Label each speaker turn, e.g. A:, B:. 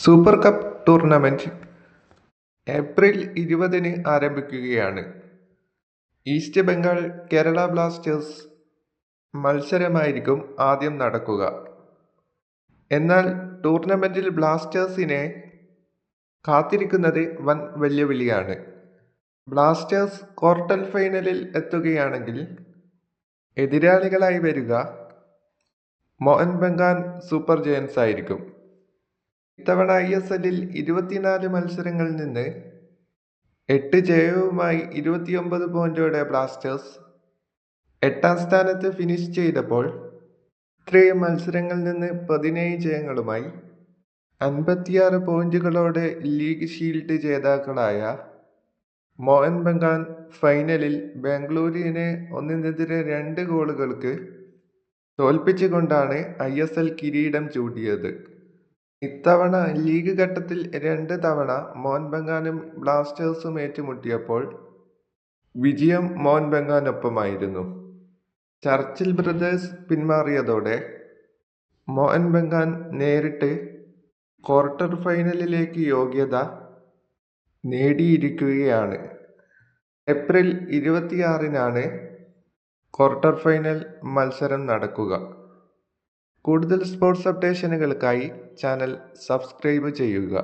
A: Super cup tournament April ഇരുപതിന് ആരംഭിക്കുകയാണ്. East Bengal Kerala Blasters മത്സരമായിരിക്കും ആദ്യം നടക്കുക. എന്നാൽ ടൂർണമെന്റിൽ ബ്ലാസ്റ്റേഴ്സിനെ കാത്തിരിക്കുന്നത് വൻ വെല്ലുവിളിയാണ്. ബ്ലാസ്റ്റേഴ്സ് ക്വാർട്ടർ ഫൈനലിൽ എത്തുകയാണെങ്കിൽ എതിരാളികളായി വരിക മോഹൻ ബംഗാൻ സൂപ്പർ ജയൻസ് ആയിരിക്കും ഇത്തവണ ഐ എസ് എല്ലിൽ ഇരുപത്തിനാല് മത്സരങ്ങളിൽ നിന്ന് എട്ട് ജയവുമായി ഇരുപത്തിയൊമ്പത് പോയിന്റോടെ ബ്ലാസ്റ്റേഴ്സ് എട്ടാം സ്ഥാനത്ത് ഫിനിഷ് ചെയ്തപ്പോൾ ഇത്രയും മത്സരങ്ങളിൽ നിന്ന് പതിനേഴ് ജയങ്ങളുമായി അൻപത്തിയാറ് പോയിന്റുകളോടെ ലീഗ് ഷീൽഡ് ജേതാക്കളായ മോഹൻ ബഗാൻ ഫൈനലിൽ ബാംഗ്ലൂരിനെ ഒന്നിനെതിരെ രണ്ട് ഗോളുകൾക്ക് തോൽപ്പിച്ചുകൊണ്ടാണ് ഐ എസ് എൽ കിരീടം ചൂടിയത് ഇത്തവണ ലീഗ് ഘട്ടത്തിൽ രണ്ട് തവണ മോഹൻബംഗാനും ബ്ലാസ്റ്റേഴ്സും ഏറ്റുമുട്ടിയപ്പോൾ വിജയം മോഹൻബംഗാനൊപ്പമായിരുന്നു. ചർച്ചിൽ ബ്രദേഴ്സ് പിന്മാറിയതോടെ മോഹൻബംഗാൻ നേരിട്ട് ക്വാർട്ടർ ഫൈനലിലേക്ക് യോഗ്യത നേടിയിരിക്കുകയാണ്. ഏപ്രിൽ ഇരുപത്തിയാറിനാണ് ക്വാർട്ടർ ഫൈനൽ മത്സരം നടക്കുക. കൂടുതൽ സ്പോർട്സ് അപ്ഡേഷനുകൾക്കായി ചാനൽ സബ്സ്ക്രൈബ് ചെയ്യുക.